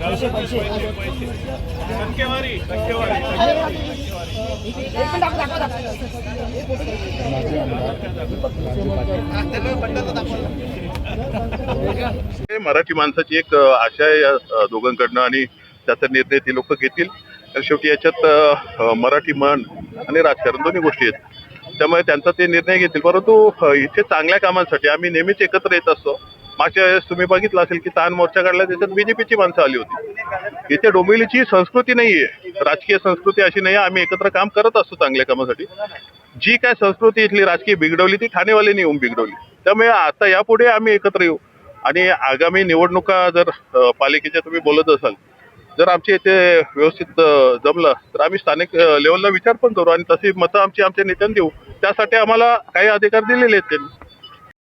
पैसे पैसे टक्केवारी टक्केवारी दाखवा दाखवा आहे मराठी माणसाची एक आशा आहे या दोघांकडनं आणि त्याचा निर्णय ते लोक घेतील. तर शेवटी याच्यात मराठी मन आणि राजकारण दोन्ही गोष्टी आहेत. त्यामुळे त्यांचा ते निर्णय घेतील. परंतु इथे चांगल्या कामांसाठी आम्ही नेहमीच एकत्र येत असतो. मागच्या वेळेस तुम्ही बघितलं असेल की ताण मोर्चा काढला त्याच्यात बीजेपीची माणसं आली होती. इथे डोंबिवलीची संस्कृती नाहीये. राजकीय संस्कृती अशी नाही आम्ही एकत्र काम करत असतो चांगल्या कामासाठी. जी काय संस्कृती इथली राजकीय बिघडवली ती ठाणेवाल्यांनी येऊन बिघडवली. त्यामुळे आता यापुढे आम्ही एकत्र येऊ. आणि आगामी निवडणुका जर पालिकेच्या तुम्ही बोलत असाल जर आमच्या इथे व्यवस्थित जमलं तर आम्ही स्थानिक लेवलला विचार पण करू आणि तशी मतं आमची आमच्या नेत्यांना देऊ. त्यासाठी आम्हाला काही अधिकार दिलेले आहेत त्यांनी.